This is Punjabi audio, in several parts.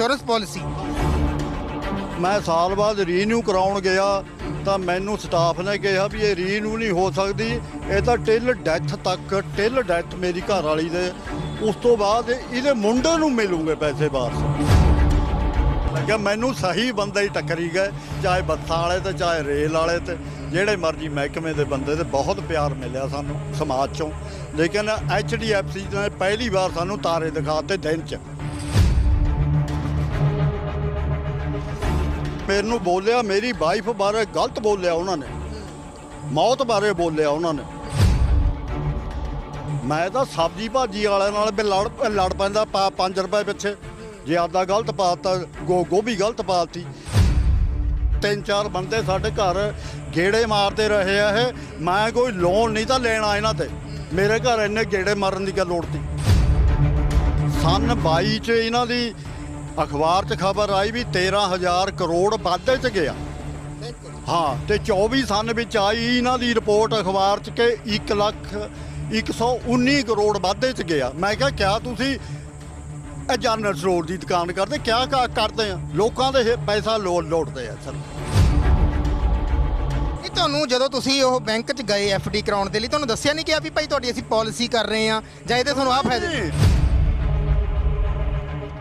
ਇੰਸ਼ੋਰੈਂਸ ਪਾਲਿਸੀ ਮੈਂ ਸਾਲ ਬਾਅਦ ਰੀਨਿਊ ਕਰਾਉਣ ਗਿਆ, ਤਾਂ ਮੈਨੂੰ ਸਟਾਫ ਨੇ ਕਿਹਾ ਵੀ ਇਹ ਰੀਨਿਊ ਨਹੀਂ ਹੋ ਸਕਦੀ, ਇਹ ਤਾਂ ਟਿਲ ਡੈਥ ਤੱਕ ਟਿਲ ਡੈਥ ਮੇਰੀ ਘਰ ਵਾਲੀ ਦੇ। ਉਸ ਤੋਂ ਬਾਅਦ ਇਹਦੇ ਮੁੰਡੇ ਨੂੰ ਮਿਲੂਗੇ ਪੈਸੇ ਵਾਪਸ। ਲੱਗਿਆ ਮੈਨੂੰ ਸਹੀ ਬੰਦਾ ਹੀ ਟੱਕਰੀ ਗਏ ਚਾਹੇ ਬੱਸਾਂ ਵਾਲੇ ਤੇ, ਚਾਹੇ ਰੇਲ ਵਾਲੇ ਤੇ, ਜਿਹੜੇ ਮਰਜ਼ੀ ਮਹਿਕਮੇ ਦੇ ਬੰਦੇ ਤੇ ਬਹੁਤ ਪਿਆਰ ਮਿਲਿਆ ਸਾਨੂੰ, ਸਮਾਜ ਚੋਂ। ਲੇਕਿਨ ਐਚਡੀਐਫਸੀ ਨੇ ਪਹਿਲੀ ਵਾਰ ਸਾਨੂੰ ਤਾਰੇ ਦਿਖਾਤੇ ਦਿਨ 'ਚ। ਮੈਨੂੰ ਬੋਲਿਆ, ਮੇਰੀ ਵਾਈਫ ਬਾਰੇ ਗਲਤ ਬੋਲਿਆ ਉਹਨਾਂ ਨੇ। ਮੌਤ ਬਾਰੇ ਬੋਲਿਆ ਉਹਨਾਂ ਨੇ। ਮੈਂ ਤਾਂ ਸਬਜ਼ੀ ਭਾਜੀ ਵਾਲਿਆਂ ਨਾਲ ਵੀ ਲੜ ਲੜ ਪੈਂਦਾ 5 ਰੁਪਏ ਪਿੱਛੇ। ਜੇ ਆਦਾ ਗਲਤ ਪਾਤਾ, ਗੋ, ਗੋਭੀ ਗਲਤ ਪਾਤੀ। ਤਿੰਨ ਚਾਰ ਬੰਦੇ ਸਾਡੇ ਘਰ ਗੇੜੇ ਮਾਰਦੇ ਰਹੇ ਆ ਇਹ। ਮੈਂ ਕੋਈ ਲੋਨ ਨਹੀਂ ਤਾਂ ਲੈਣਾ ਇਹਨਾਂ ਤੇ। ਮੇਰੇ ਘਰ ਇੰਨੇ ਗੇੜੇ ਮਾਰਨ ਦੀ ਗੱਲ ਲੋੜ ਤੀ ਸਨ 22 ਚ ਇਹਨਾਂ ਦੀ ਅਖਬਾਰ 'ਚ ਖਬਰ ਆਈ ਵੀ 13000 ਕਰੋੜ ਵਾਧੇ 'ਚ ਗਿਆ। ਹਾਂ ਤੇ 24 ਸਨ ਵਿੱਚ ਆਈ ਇਹਨਾਂ ਦੀ ਰਿਪੋਰਟ ਅਖਬਾਰ 'ਚ ਕਿ 1 ਲੱਖ 119 ਕਰੋੜ ਵਾਧੇ 'ਚ ਗਿਆ। ਮੈਂ ਕਿਹਾ ਕਿਆ ਤੁਸੀਂ ਇਹ ਜਨਰਲ ਸਟੋਰ ਦੀ ਦੁਕਾਨ ਕਰਦੇ ਕਿਆ ਕ- ਕਰਦੇ ਆ? ਲੋਕਾਂ ਦੇ ਪੈਸਾ ਲੋ ਲੋਟਦੇ ਆ ਸਰ। ਇਹ ਤੁਹਾਨੂੰ ਜਦੋਂ ਤੁਸੀਂ ਉਹ ਬੈਂਕ 'ਚ ਗਏ ਡੀ ਕਰਾਉਣ ਦੇ ਲਈ ਤੁਹਾਨੂੰ ਦੱਸਿਆ ਨਹੀਂ ਕਿ ਆ ਵੀ ਭਾਈ ਤੁਹਾਡੀ ਅਸੀਂ ਪਾਲਿਸੀ ਕਰ ਰਹੇ ਆ ਜਾਂ ਇਹਦੇ ਤੁਹਾਨੂੰ ਆ ਫਾਇਦੇ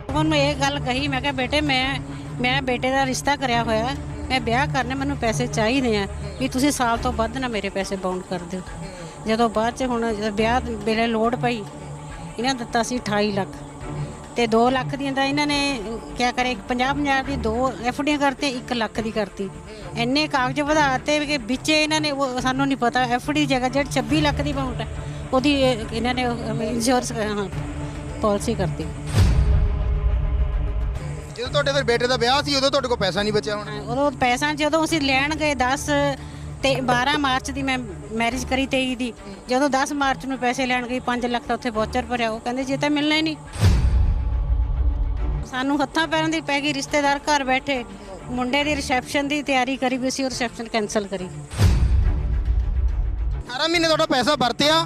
ਉਹਨੂੰ ਇਹ ਗੱਲ ਕਹੀ, ਮੈਂ ਕਿਹਾ ਬੇਟੇ ਮੈਂ ਮੈਂ ਬੇਟੇ ਦਾ ਰਿਸ਼ਤਾ ਕਰਿਆ ਹੋਇਆ, ਮੈਂ ਵਿਆਹ ਕਰਨੇ ਮੈਨੂੰ ਪੈਸੇ ਚਾਹੀਦੇ ਆ, ਵੀ ਤੁਸੀਂ ਸਾਲ ਤੋਂ ਵੱਧ ਨਾ ਮੇਰੇ ਪੈਸੇ ਬਾਉਂਡ ਕਰ ਦਿਓ। ਜਦੋਂ ਬਾਅਦ ਚ ਹੁਣ ਵਿਆਹ ਵੇਲੇ ਲੋੜ ਪਈ, ਇਹਨਾਂ ਦਿੱਤਾ ਸੀ 28 ਲੱਖ। ਤੇ 2 ਲੱਖ ਦੀਆਂ ਤਾਂ ਇਹਨਾਂ ਨੇ ਕਿਆ ਕਰੇ 50 50 ਦੀ ਦੋ ਐਫਡੀਆਂ ਕਰਤੇ 1 ਲੱਖ ਦੀ ਕਰਤੀ। ਇੰਨੇ ਕਾਗਜ਼ ਵਧਾਤੇ ਕਿ ਵਿੱਚ ਇਹਨਾਂ ਨੇ, ਉਹ ਸਾਨੂੰ ਨਹੀਂ ਪਤਾ ਐਫਡੀ ਜਗ੍ਹਾ ਜਿਹੜੀ 26 ਲੱਖ ਦੀ ਅਮਾਉਂਟ ਹੈ, ਉਹਦੀ ਇਹਨਾਂ ਨੇ ਇੰਸ਼ੋਰੈਂਸ ਹਾਂ ਪਾਲਿਸੀ ਕਰਤੀ। ਜਦੋਂ ਤੁਹਾਡੇ ਫਿਰ ਬੇਟੇ ਦਾ ਵਿਆਹ ਸੀ ਉਦੋਂ ਤੁਹਾਡੇ ਕੋਲ ਪੈਸਾ ਨਹੀਂ ਬਚਿਆ ਹੋਣਾ। ਉਦੋਂ ਪੈਸਾ ਜਦੋਂ ਅਸੀਂ ਲੈਣ ਗਏ 10 ਤੇ 12 ਮਾਰਚ ਦੀ ਮੈਂ ਮੈਰਿਜ ਕਰੀ 23 ਦੀ ਜਦੋਂ 10 ਮਾਰਚ ਨੂੰ ਪੈਸੇ ਲੈਣ ਗਈ 5 ਲੱਖ ਦਾ ਉੱਥੇ ਵੋਚਰ ਭਰਿਆ ਉਹ ਕਹਿੰਦੇ ਜੇ ਤਾਂ ਮਿਲਣਾ ਹੀ ਨਹੀਂ। ਸਾਨੂੰ ਹੱਥਾਂ ਪੈਰਾਂ ਦੀ ਪੈ ਗਈ ਰਿਸ਼ਤੇਦਾਰ ਘਰ ਬੈਠੇ ਮੁੰਡੇ ਦੀ ਰਿਸੈਪਸ਼ਨ ਦੀ ਤਿਆਰੀ ਕਰੀ ਵੀ ਸੀ ਉਹ ਰਿਸੈਪਸ਼ਨ ਕੈਨਸਲ ਕਰੀ। 18 ਮਹੀਨੇ ਤੁਹਾਡਾ ਪੈਸਾ ਵਰਤਿਆ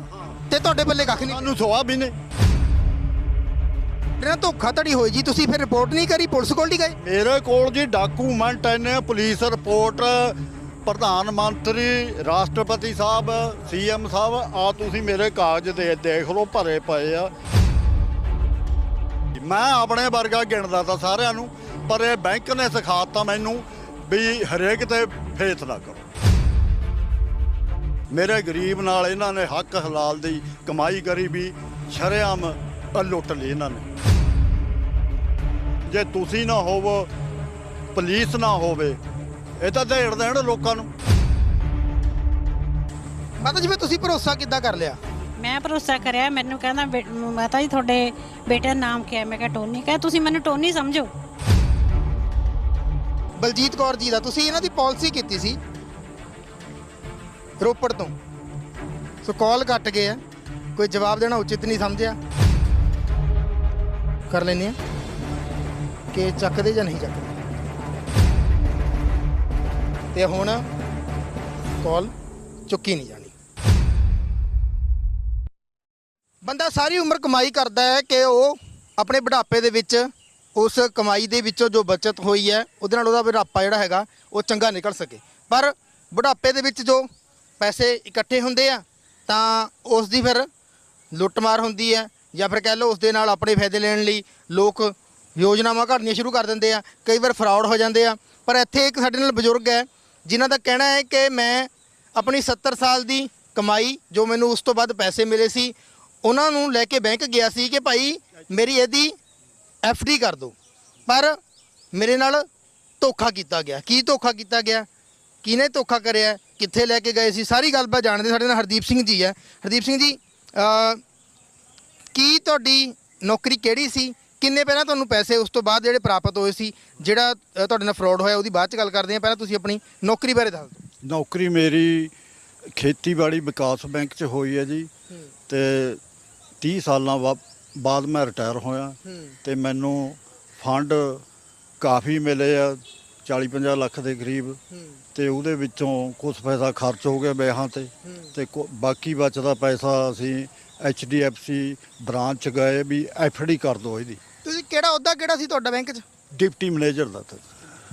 ਤੇ ਤੁਹਾਡੇ ਬੱਲੇ ਕੱਖ ਨਹੀਂ। ਸਾਨੂੰ ਸਵਾ ਵੀ ਨੇ ਇਹਨਾਂ ਧੋਖਾਧੜੀ ਹੋਈ ਜੀ, ਤੁਸੀਂ ਫਿਰ ਰਿਪੋਰਟ ਨਹੀਂ ਕਰੀ, ਪੁਲਿਸ ਕੋਲ ਨਹੀਂ ਗਏ? ਮੇਰੇ ਕੋਲ ਜੀ ਡਾਕੂਮੈਂਟ ਨੇ ਪੁਲਿਸ ਰਿਪੋਰਟ ਪ੍ਰਧਾਨ ਮੰਤਰੀ, ਰਾਸ਼ਟਰਪਤੀ ਸਾਹਿਬ ਸੀਐਮ ਸਾਹਿਬ ਆ ਤੁਸੀਂ ਮੇਰੇ ਕਾਗਜ਼ ਦੇ, ਦੇਖ ਲਓ, ਭਰੇ ਪਏ ਆ। ਮੈਂ ਆਪਣੇ ਵਰਗਾ ਗਿਣਦਾ ਤਾਂ ਸਾਰਿਆਂ ਨੂੰ, ਪਰ ਇਹ ਬੈਂਕ ਨੇ ਸਿਖਾਤਾ ਮੈਨੂੰ ਵੀ ਹਰੇਕ ਤੇ ਫੇਥ ਨਾ ਕਰੋ। ਮੇਰੇ ਗਰੀਬ ਨਾਲ ਇਹਨਾਂ ਨੇ ਹੱਕ ਹਲਾਲ ਦੀ ਕਮਾਈ ਕਰੀ ਵੀ ਸ਼ਰੇਆਮ ਲੁੱਟ ਲਈ ਇਹਨਾਂ ਨੇ। ਜੇ ਤੁਸੀਂ ਨਾ ਹੋਵੋ ਪੁਲਿਸ ਨਾ ਹੋਵੇ। ਇਹ ਤਾਂ ਢੇੜ ਦੇਣ ਲੋਕਾਂ ਨੂੰ। ਮਾਤਾ ਜੀ ਫਿਰ ਤੁਸੀਂ ਭਰੋਸਾ ਕਿੱਦਾਂ ਕਰ ਲਿਆ? ਮੈਂ ਭਰੋਸਾ ਕਰਿਆ ਮੈਨੂੰ ਕਹਿੰਦਾ ਬੇ- ਮਾਤਾ ਜੀ ਤੁਹਾਡੇ ਬੇਟੇ ਦਾ ਨਾਮ ਕੀ ਹੈ? ਮੈਂ ਕਿਹਾ ਟੋਨੀ। ਕਹੇ ਤੁਸੀਂ ਮੈਨੂੰ ਟੋਨੀ ਸਮਝੋ। ਬਲਜੀਤ ਕੌਰ ਜੀ ਦਾ ਤੁਸੀਂ ਇਹਨਾਂ ਦੀ ਪਾਲਿਸੀ ਕੀਤੀ ਸੀ ਰੋਪੜ ਤੋਂ। ਸੋ ਕਾਲ ਕੱਟ ਗਏ ਆ। ਕੋਈ ਜਵਾਬ ਦੇਣਾ ਉਚਿਤ ਨਹੀਂ ਸਮਝਿਆ। ਕਰ ਲੈਨੇ ਆ। ਕਿ ਚੱਕਦੇ ਜਾਂ ਨਹੀਂ ਚੱਕਦੇ? ਤੇ ਹੁਣ ਕਾਲ ਚੁੱਕੀ ਨਹੀਂ ਜਾਣੀ। ਬੰਦਾ ਸਾਰੀ ਉਮਰ ਕਮਾਈ ਕਰਦਾ ਹੈ ਕਿ ਉਹ ਆਪਣੇ ਬੁਢਾਪੇ ਦੇ ਵਿੱਚ, ਉਸ ਕਮਾਈ ਦੇ ਵਿੱਚੋਂ ਜੋ ਬਚਤ ਹੋਈ ਹੈ, ਉਹਦੇ ਨਾਲ ਉਹਦਾ ਬੁਢਾਪਾ ਜਿਹੜਾ ਹੈਗਾ, ਉਹ ਚੰਗਾ ਨਿਕਲ ਸਕੇ। ਪਰ ਬੁਢਾਪੇ ਦੇ ਵਿੱਚ ਜੋ ਪੈਸੇ ਇਕੱਠੇ ਹੁੰਦੇ ਆ, ਤਾਂ ਉਸ ਦੀ ਫਿਰ ਲੁੱਟਮਾਰ ਹੁੰਦੀ ਹੈ ਜਾਂ ਫਿਰ ਕਹਿ ਲਓ ਉਸ ਦੇ ਨਾਲ ਆਪਣੇ ਫਾਇਦੇ ਲੈਣ ਲਈ ਲੋਕ ਯੋਜਨਾਵਾਂ ਘੜਨੀਆਂ ਸ਼ੁਰੂ ਕਰ ਦਿੰਦੇ ਆ, ਕਈ ਵਾਰ ਫਰਾਡ ਹੋ ਜਾਂਦੇ ਆ। ਪਰ ਇੱਥੇ ਇੱਕ ਸਾਡੇ ਨਾਲ ਬਜ਼ੁਰਗ ਹੈ, ਜਿਨ੍ਹਾਂ ਦਾ ਕਹਿਣਾ ਹੈ ਕਿ ਮੈਂ ਆਪਣੀ 70 ਸਾਲ ਦੀ ਕਮਾਈ, ਜੋ ਮੈਨੂੰ ਉਸ ਤੋਂ ਬਾਅਦ ਪੈਸੇ ਮਿਲੇ ਸੀ, ਉਹਨਾਂ ਨੂੰ ਲੈ ਕੇ ਬੈਂਕ ਗਿਆ ਸੀ ਕਿ ਭਾਈ ਮੇਰੀ ਇਹਦੀ ਡੀ ਕਰ ਦਿਓ। ਪਰ ਮੇਰੇ ਨਾਲ ਧੋਖਾ ਕੀਤਾ ਗਿਆ। ਕੀ ਧੋਖਾ ਕੀਤਾ ਗਿਆ? ਕਿਹਨੇ ਧੋਖਾ ਕਰਿਆ? ਕਿੱਥੇ ਲੈ ਕੇ ਗਏ ਸੀ? ਸਾਰੀ ਗੱਲਬਾਤ ਜਾਣਦੇ ਸਾਡੇ ਨਾਲ ਹਰਦੀਪ ਸਿੰਘ ਜੀ ਹੈ। ਹਰਦੀਪ ਸਿੰਘ ਜੀ ਕੀ ਤੁਹਾਡੀ ਨੌਕਰੀ ਕਿਹੜੀ ਸੀ? ਕਿੰਨੇ ਪਹਿਲਾਂ ਤੁਹਾਨੂੰ ਪੈਸੇ ਉਸ ਤੋਂ ਬਾਅਦ ਜਿਹੜੇ ਪ੍ਰਾਪਤ ਹੋਏ ਸੀ ਜਿਹੜਾ ਅਹ, ਤੁਹਾਡੇ ਨਾਲ ਫਰਾਡ ਹੋਇਆ ਉਹਦੀ ਬਾਅਦ ਚ ਗੱਲ ਕਰਦੇ ਹਾਂ ਪਹਿਲਾਂ ਤੁਸੀਂ ਆਪਣੀ ਨੌਕਰੀ ਬਾਰੇ ਦੱਸ ਦਿਓ। ਨੌਕਰੀ ਮੇਰੀ ਖੇਤੀਬਾੜੀ ਵਿਕਾਸ ਬੈਂਕ 'ਚ ਹੋਈ ਹੈ ਜੀ ਤੇ 30 ਸਾਲਾਂ ਬਾ- ਬਾਅਦ ਮੈਂ ਰਿਟਾਇਰ ਹੋਇਆ ਹੂੰ ਤੇ ਮੈਨੂੰ ਫੰਡ ਕਾਫੀ ਮਿਲੇ ਆ 40 50 ਲੱਖ ਦੇ ਕਰੀਬ ਹੂੰ ਤੇ ਉਹਦੇ ਵਿੱਚੋਂ ਕੁਝ ਪੈਸਾ ਖਰਚ ਹੋ ਗਿਆ ਵਿਆਹਾਂ ਤੇ ਹੂੰ ਤੇ ਕੁ- ਬਾਕੀ ਬਚਦਾ ਪੈਸਾ ਅਸੀਂ ਐਚਡੀਐਫਸੀ ਬ੍ਰਾਂਚ 'ਚ ਗਏ ਵੀ ਐਫਡੀ ਕਰ ਦਿਓ ਇਹਦੀ। ਤੁਸੀਂ ਕਿਹੜਾ ਅਹੁਦਾ ਕਿਹੜਾ ਸੀ ਤੁਹਾਡਾ ਬੈਂਕ 'ਚ? ਡਿਪਟੀ ਮੈਨੇਜਰ ਦਾ ਤਾਂ।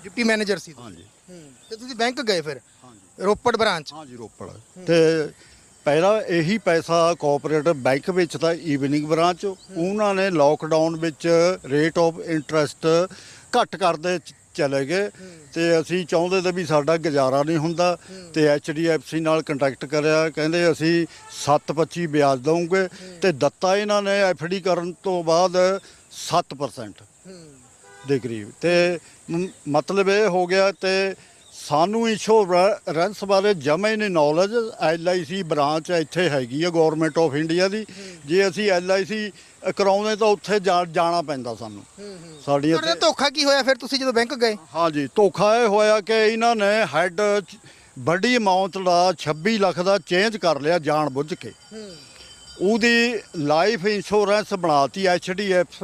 ਡਿਪਟੀ ਮੈਨੇਜਰ ਸੀ ਤੁਸੀਂ। ਹਾਂਜੀ। ਹੂੰ ਤੇ ਤੁਸੀਂ ਬੈਂਕ ਗਏ ਫਿਰ? ਹਾਂਜੀ। ਰੋਪੜ ਬ੍ਰਾਂਚ? ਹਾਂਜੀ ਰੋਪੜ। ਤੇ ਪਹਿਲਾਂ ਇਹੀ ਪੈਸਾ ਕੋਆਪਰੇਟਿਵ ਬੈਂਕ ਵਿੱਚ ਤਾਂ ਈਵਨਿੰਗ ਬ੍ਰਾਂਚ ਉਹਨਾਂ ਨੇ ਲੋਕਡਾਊਨ ਵਿੱਚ ਰੇਟ ਆਫ ਇੰਟਰਸਟ ਘੱਟ ਕਰਦੇ ਚ- ਚਲੇ ਗਏ। ਤੇ ਅਸੀਂ ਚਾਹੁੰਦੇ ਤੇ ਵੀ ਸਾਡਾ ਗੁਜ਼ਾਰਾ ਨਹੀਂ ਹੁੰਦਾ। ਤੇ HDFC ਨਾਲ ਕੰਟੈਕਟ ਕਰਿਆ ਕਹਿੰਦੇ ਅਸੀਂ 7.25 ਵਿਆਜ ਦਵਾਂਗੇ ਤੇ ਦਿੱਤਾ ਇਹਨਾਂ ਨੇ FD ਕਰਨ ਤੋਂ ਬਾਅਦ 7% ਦੇ ਕਰੀਬ। ਤੇ ਮ- ਮਤਲਬ ਇਹ ਹੋ ਗਿਆ ਤੇ ਸਾਨੂੰ ਇੰਸ਼ੋਰੈਂਸ ਬਾਰੇ ਜਮਾ ਹੀ ਨਹੀਂ ਨੌਲੇਜ ਐਲਆਈਸੀ ਬ੍ਰਾਂਚ ਇੱਥੇ ਹੈਗੀ ਆ ਗਵਰਨਮੈਂਟ ਆਫ ਇੰਡੀਆ ਦੀ। ਜੇ ਅਸੀਂ ਐਲਆਈਸੀ ਕਰਾਉਂਦੇ ਤਾਂ ਉੱਥੇ ਜਾ- ਜਾਣਾ ਪੈਂਦਾ ਸਾਨੂੰ। ਸਾਡੀ ਤੁਹਾਡੇ ਨਾਲ ਧੋਖਾ ਕੀ ਹੋਇਆ ਫਿਰ ਤੁਸੀਂ ਜਦੋਂ ਬੈਂਕ ਗਏ? ਹਾਂਜੀ ਧੋਖਾ ਇਹ ਹੋਇਆ ਕਿ ਇਹਨਾਂ ਨੇ ਹੈੱਡ ਵੱਡੀ ਅਮਾਉਂਟ ਦਾ 26 ਲੱਖ ਦਾ ਚੇਂਜ ਕਰ ਲਿਆ ਜਾਣ ਬੁੱਝ ਕੇ ਉਹਦੀ ਲਾਈਫ ਇੰਸ਼ੋਰੈਂਸ ਬਣਾਤੀ ਐਚਡੀਐਫ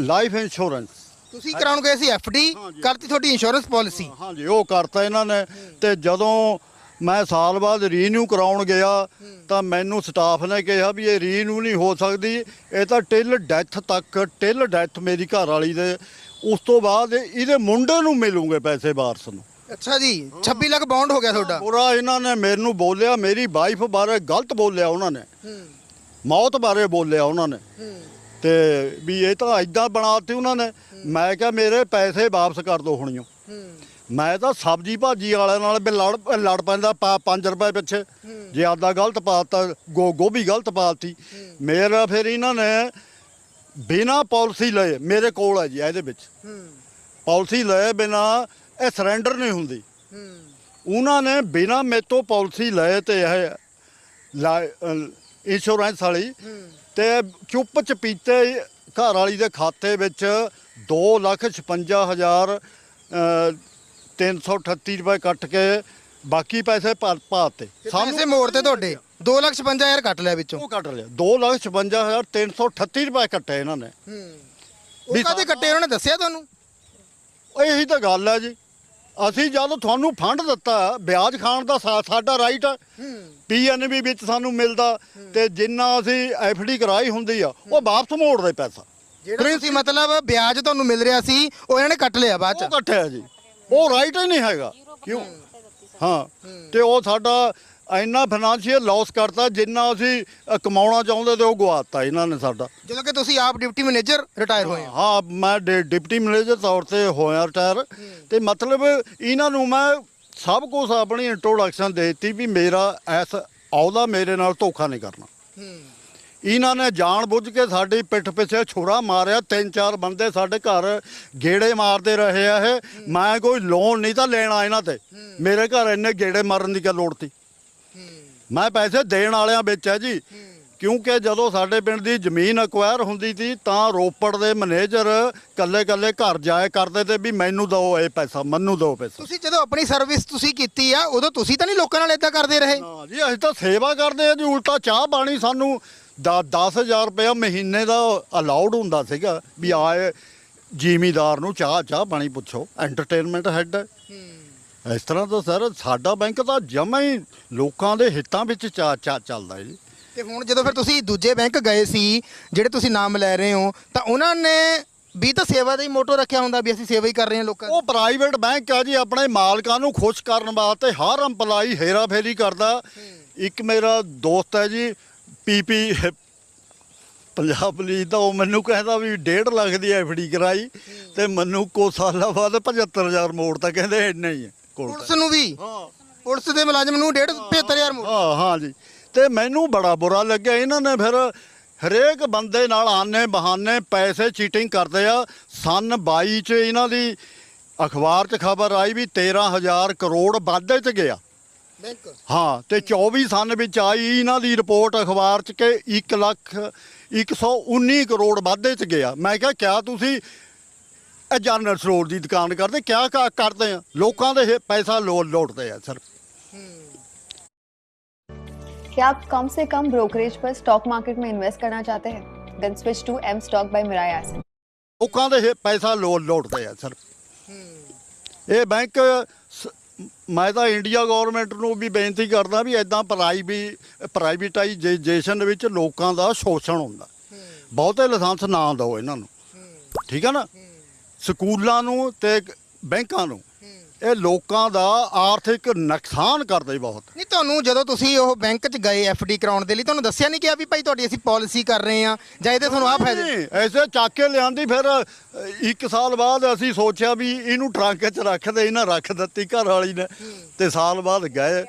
ਲਾਈਫ ਇੰਸ਼ੋਰੈਂਸ ਤੁਸੀਂ ਕਰਾਉਣ ਗਏ ਸੀ ਐਫਡੀ। ਕਰਤੀ ਤੁਹਾਡੀ ਇੰਸ਼ੋਰੈਂਸ ਪਾਲਿਸੀ ਹਾਂਜੀ ਉਹ ਕਰਤਾ ਇਹਨਾਂ ਨੇ। ਤੇ ਜਦੋਂ ਮੈਂ ਸਾਲ ਬਾਅਦ ਰੀਨਿਊ ਕਰਾਉਣ ਗਿਆ ਤਾਂ ਮੈਨੂੰ ਸਟਾਫ ਨੇ ਕਿਹਾ ਵੀ ਇਹ ਰੀਨਿਊ ਨਹੀਂ ਹੋ ਸਕਦੀ ਇਹ ਤਾਂ ਟਿਲ ਡੈਥ ਤੱਕ ਟਿਲ ਡੈਥ ਮੇਰੀ ਘਰ ਵਾਲੀ ਦੇ। ਉਸ ਤੋਂ ਬਾਅਦ ਇਹਦੇ ਮੁੰਡੇ ਨੂੰ ਮਿਲੂਗੇ ਪੈਸੇ ਵਾਰਸ ਨੂੰ। ਅੱਛਾ ਜੀ 26 ਲੱਖ ਬਾਉਂਡ ਹੋ ਗਿਆ ਤੁਹਾਡਾ। ਪੂਰਾ ਇਹਨਾਂ ਨੇ ਮੈਨੂੰ ਬੋਲਿਆ ਮੇਰੀ ਵਾਈਫ ਬਾਰੇ ਗਲਤ ਬੋਲਿਆ ਉਹਨਾਂ ਨੇ। ਮੌਤ ਬਾਰੇ ਬੋਲਿਆ ਉਹਨਾਂ ਨੇ। ਤੇ ਵੀ ਇਹ ਤਾਂ ਐਦਾਂ ਬਣਾਤੀ ਉਹਨਾਂ ਨੇ। ਮੈਂ ਕਿਹਾ ਮੇਰੇ ਪੈਸੇ ਵਾਪਸ ਕਰ ਦਿਓ ਹੁਣਿਓ। ਮੈਂ ਤਾਂ ਸਬਜੀ ਭਾਜੀ ਵਾਲਿਆਂ ਨਾਲ ਵੀ ਲੜ ਲੜ ਪੈਂਦਾ 5 ਰੁਪਏ ਪਿੱਛੇ। ਜੇ ਆਦਾ ਗਲਤ ਪਾਤਾ ਗੋ ਗੋਭੀ ਗਲਤ ਪਾਤੀ। ਮੇਰਾ ਫਿਰ ਇਹਨਾਂ ਨੇ ਬਿਨਾ ਪਾਲਿਸੀ ਲਏ ਮੇਰੇ ਕੋਲ ਹੈ ਜੀ ਇਹਦੇ ਵਿੱਚ। ਪਾਲਿਸੀ ਲਏ ਬਿਨਾ ਇਹ ਸਰੈਂਡਰ ਨਹੀਂ ਹੁੰਦੀ। ਉਹਨਾਂ ਨੇ ਬਿਨਾ ਮੇਤੋਂ ਪਾਲਿਸੀ ਲਏ ਤੇ ਇਹ ਇੰਸ਼ੋਰੈਂਸ ਵਾਲੀ ਤੇ ਚੁੱਪ ਚਪੀਤੇ ਘਰ ਵਾਲੀ ਦੇ ਖਾਤੇ ਵਿੱਚ 256000 338 ਰੁਪਏ ਕੱਟ ਕੇ ਬਾਕੀ ਪੈਸੇ ਪਾਤੇ ਪੈਸੇ ਮੋੜ ਤੇ ਤੁਹਾਡੇ। 256000 ਕੱਟ ਲਿਆ ਵਿੱਚੋਂ। ਉਹ ਕੱਟ ਲਿਆ। 256338 ਰੁਪਏ ਕੱਟੇ ਇਹਨਾਂ ਨੇ। ਉਹ ਕਾਹਦੇ ਕੱਟੇ? ਉਹਨਾਂ ਨੇ ਦੱਸਿਆ ਤੁਹਾਨੂੰ? ਇਹੀ ਤਾਂ ਗੱਲ ਹੈ ਜੀ। ਅਸੀਂ ਜਦ ਤੁਹਾਨੂੰ ਫੰਡ ਦਿੱਤਾ ਵਿਆਜ ਖਾਣ ਦਾ ਸਾ- ਸਾਡਾ ਰਾਈਟ ਹੈ। ਪੀਐਨਬੀ ਵਿੱਚ ਸਾਨੂੰ ਮਿਲਦਾ ਤੇ ਜਿੰਨਾ ਅਸੀਂ ਐਫਡੀ ਕਰਾਈ ਹੁੰਦੀ ਆ ਉਹ ਵਾਪਸ ਮੋੜਦੇ ਪੈਸਾ। ਜਿਹੜਾ ਤੁਸੀਂ ਮਤਲਬ ਵਿਆਜ ਤੁਹਾਨੂੰ ਮਿਲ ਰਿਹਾ ਸੀ ਉਹ ਇਹਨਾਂ ਨੇ ਕੱਟ ਲਿਆ ਬਾਅਦ ਉਹ ਚ ਕੱਟਿਆ ਜੀ। ਉਹ ਰਾਈਟ ਹੀ ਨਹੀਂ ਹੈਗਾ। ਕਿਉਂ? ਹਾਂ। ਤੇ ਉਹ ਸਾਡਾ ਇੰਨਾ ਫਾਈਨਾਂਸ਼ੀਅਲ ਲਾਸ ਕਰਤਾ ਜਿੰਨਾ ਅਸੀਂ ਅ, ਕਮਾਉਣਾ ਚਾਹੁੰਦੇ ਤੇ ਉਹ ਗਵਾਤਾ ਇਹਨਾਂ ਨੇ ਸਾਡਾ। ਜਦੋਂ ਕਿ ਤੁਸੀਂ ਆਪ ਡਿਪਟੀ ਮੈਨੇਜਰ ਰਿਟਾਇਰ ਹੋਏ ਹੋ। ਹਾਂ ਮੈਂ ਡ- ਡਿਪਟੀ ਮੈਨੇਜਰ ਤੌਰ ਤੇ ਹੋਇਆ ਰਿਟਾਇਰ ਤੇ ਮਤਲਬ ਇਹਨਾਂ ਨੂੰ ਮੈਂ ਸਭ ਕੁਝ ਆਪਣੀ ਇੰਟਰੋਡਕਸ਼ਨ ਦੇਤੀ ਵੀ ਮੇਰਾ ਐਸ ਆਉਦਾ ਮੇਰੇ ਨਾਲ ਧੋਖਾ ਨਹੀਂ ਕਰਨਾ। ਇਹਨਾਂ ਨੇ ਜਾਣ ਬੁੱਝ ਕੇ ਸਾਡੀ ਪਿੱਠ ਪਿੱਛੇ ਛੁਰਾ ਮਾਰਿਆ ਤਿੰਨ ਚਾਰ ਬੰਦੇ ਸਾਡੇ ਘਰ ਗੇੜੇ ਮਾਰਦੇ ਰਹੇ ਆ ਇਹ। ਮੈਂ ਕੋਈ ਲੋਨ ਨਹੀਂ ਤਾਂ ਲੈਣਾ ਇਹਨਾਂ ਤੇ। ਮੇਰੇ ਘਰ ਇੰਨੇ ਗੇੜੇ ਮਾਰਨ ਦੀ ਕੀ ਲੋੜ ਸੀ? ਮੈਂ ਪੈਸੇ ਦੇਣ ਵਾਲਿਆਂ ਵਿੱਚ ਹੈ ਜੀ। ਕਿਉਂਕਿ ਜਦੋਂ ਸਾਡੇ ਪਿੰਡ ਦੀ ਜ਼ਮੀਨ ਅਕਵਾਇਰ ਹੁੰਦੀ ਸੀ ਤਾਂ ਰੋਪੜ ਦੇ ਮੈਨੇਜਰ ਕੱਲੇ ਕੱਲੇ ਘਰ ਜਾਏ ਕਰਦੇ ਤੇ ਵੀ ਮੈਨੂੰ ਦਿਓ ਇਹ ਪੈਸਾ ਮੈਨੂੰ ਦਿਓ ਪੈਸਾ। ਤੁਸੀਂ ਜਦੋਂ ਆਪਣੀ ਸਰਵਿਸ ਤੁਸੀਂ ਕੀਤੀ ਆ ਉਦੋਂ ਤੁਸੀਂ ਤਾਂ ਨਹੀਂ ਲੋਕਾਂ ਨਾਲ ਇਦਾਂ ਕਰਦੇ ਰਹੇ। ਹਾਂ ਜੀ ਅਸੀਂ ਤਾਂ ਸੇਵਾ ਕਰਦੇ ਆ ਜੀ ਉਲਟਾ ਚਾਹ ਪਾਣੀ ਸਾਨੂੰ 10000 ਰੁਪਏ ਮਹੀਨੇ ਦਾ ਅਲਾਉਡ ਹੁੰਦਾ ਸੀਗਾ ਵੀ ਆਏ ਜ਼ਿਮੀਦਾਰ ਨੂੰ ਚਾਹ ਚਾਹ ਪਾਣੀ ਪੁੱਛੋ। ਐਂਟਰਟੇਨਮੈਂਟ ਹੈਡ ਹੈ ਇਸ ਤਰ੍ਹਾਂ ਤਾਂ ਸਰ ਸਾਡਾ ਬੈਂਕ ਤਾਂ ਜਮਾ ਹੀ ਲੋਕਾਂ ਦੇ ਹਿੱਤਾਂ ਵਿੱਚ ਚਾ ਚਾ ਚੱਲਦਾ ਹੈ ਜੀ। ਤੇ ਹੁਣ ਜਦੋਂ ਫਿਰ ਤੁਸੀਂ ਦੂਜੇ ਬੈਂਕ ਗਏ ਸੀ ਜਿਹੜੇ ਤੁਸੀਂ ਨਾਮ ਲੈ ਰਹੇ ਹੋ ਤਾਂ ਉਹਨਾਂ ਨੇ ਵੀ ਤਾਂ ਸੇਵਾ ਦਾ ਹੀ ਮੋਟੋ ਰੱਖਿਆ ਹੁੰਦਾ ਵੀ ਅਸੀਂ ਸੇਵਾ ਹੀ ਕਰ ਰਹੇ ਹਾਂ ਲੋਕਾਂ ਦੀ। ਉਹ ਪ੍ਰਾਈਵੇਟ ਬੈਂਕ ਆ ਜੀ ਆਪਣੇ ਮਾਲਕਾਂ ਨੂੰ ਖੁਸ਼ ਕਰਨ ਵਾਸਤੇ ਹਰ EMPLOYE ਹੇਰਾ ਫੇਰੀ ਕਰਦਾ ਇੱਕ ਮੇਰਾ ਦੋਸਤ ਹੈ ਜੀ ਪੀਪੀ ਪੰਜਾਬ ਪੁਲਿਸ ਦਾ ਉਹ ਮੈਨੂੰ ਕਹਿੰਦਾ ਵੀ 1.5 ਲੱਖ ਦੀ ਐਫਡੀ ਕਰਾਈ ਤੇ ਮੈਨੂੰ ਕੋ ਸਾਲਾਂ ਬਾਅਦ 75000 ਮੋੜ ਤਾਂ ਕਹਿੰਦੇ ਇੰਨਾ ਹੀ ਹੈ। ਕੋਲ ਪੁਲਿਸ ਨੂੰ ਵੀ? ਪੁਲਿਸ ਦੇ ਮੁਲਾਜ਼ਮ ਨੂੰ 1.5 75000 ਮੋੜ ਹਾਂ ਹਾਂ ਜੀ। ਤੇ ਮੈਨੂੰ ਬੜਾ ਬੁਰਾ ਲੱਗਿਆ। ਇਹਨਾਂ ਨੇ ਫਿਰ ਹਰੇਕ ਬੰਦੇ ਨਾਲ ਆਨੇ ਬਹਾਨੇ ਪੈਸੇ ਚੀਟਿੰਗ ਕਰਦੇ ਆ। ਸਨ 22 ਚ ਇਹਨਾਂ ਦੀ ਅਖਬਾਰ 'ਚ ਖਬਰ ਆਈ ਵੀ 13000 ਕਰੋੜ ਵਾਧੇ 'ਚ ਗਿਆ। ਹਾਂ ਤੇ 24 ਸਨ ਵਿੱਚ ਆਈ ਇਹਨਾਂ ਦੀ ਰਿਪੋਰਟ ਅਖਬਾਰ 'ਚ ਕਿ 1 ਲੱਖ 119 ਕਰੋੜ ਵਾਧੇ 'ਚ ਗਿਆ। ਮੈਂ ਕਿਹਾ ਕਿਆ ਤੁਸੀਂ ਇਹ ਜਨਰਲ ਸਟੋਰ ਦੀ ਦੁਕਾਨ ਕਰਦੇ ਕਿਆ ਕਾ ਕਰਦੇ ਆ ਲੋਕਾਂ ਦੇ ਇਹ ਪੈਸਾ ਲੋ ਲੋਟਦੇ ਆ ਸਰ क्या आप कम से कम ब्रोकरेज पर स्टॉक मार्केट में इन्वेस्ट करना चाहते हैं then switch to M stock by Mirae asset ਲੋਕਾਂ ਦੇ ਇਹ ਪੈਸਾ ਲੋ ਲੋਟਦੇ ਆ ਸਰ ਇਹ ਬੈਂਕ ਸ- ਮੈਂ ਤਾਂ ਇੰਡੀਆ ਗਵਰਨਮੈਂਟ ਨੂੰ ਵੀ ਬੇਨਤੀ ਕਰਦਾ ਵੀ ਐਦਾਂ ਪ੍ਰਾਈਵੀ ਪ੍ਰਾਈਵੇਟਾਈਜੇਸ਼ਨ ਵਿੱਚ ਲੋਕਾਂ ਦਾ ਸ਼ੋਸ਼ਣ ਹੁੰਦਾ ਬਹੁਤੇ ਲਾਇਸੈਂਸ ਨਾ ਦਿਓ ਇਹਨਾਂ ਨੂੰ ਠੀਕ ਹੈ ਨਾ ਸਕੂਲਾਂ ਨੂੰ ਤੇ ਬੈਂਕਾਂ ਨੂੰ। ਇਹ ਲੋਕਾਂ ਦਾ ਆਰਥਿਕ ਨੁਕਸਾਨ ਕਰਦੇ ਬਹੁਤ। ਨਹੀਂ ਤੁਹਾਨੂੰ ਜਦੋਂ ਤੁਸੀਂ ਉਹ ਬੈਂਕ 'ਚ ਗਏ ਡੀ ਕਰਾਉਣ ਦੇ ਲਈ ਤੁਹਾਨੂੰ ਦੱਸਿਆ ਨਹੀਂ ਕਿ ਆ ਵੀ ਭਾਈ ਤੁਹਾਡੀ ਅਸੀਂ ਪਾਲਿਸੀ ਕਰ ਰਹੇ ਆ ਜਾਂ ਇਹਦੇ ਤੁਹਾਨੂੰ ਆ ਫਾਇਦੇ? ਨਹੀਂ, ਐਸੇ ਚੱਕ ਕੇ ਲਿਆਂਦੀ ਫਿਰ ਇੱਕ ਸਾਲ ਬਾਅਦ ਅਸੀਂ ਸੋਚਿਆ ਵੀ ਇਹਨੂੰ ਟਰੰਕ 'ਚ ਰੱਖ ਦੇ ਇਹਨਾਂ ਰੱਖ ਦਿੱਤੀ ਘਰ ਵਾਲੀ ਨੇ ਤੇ ਸਾਲ ਬਾਅਦ ਗਏ।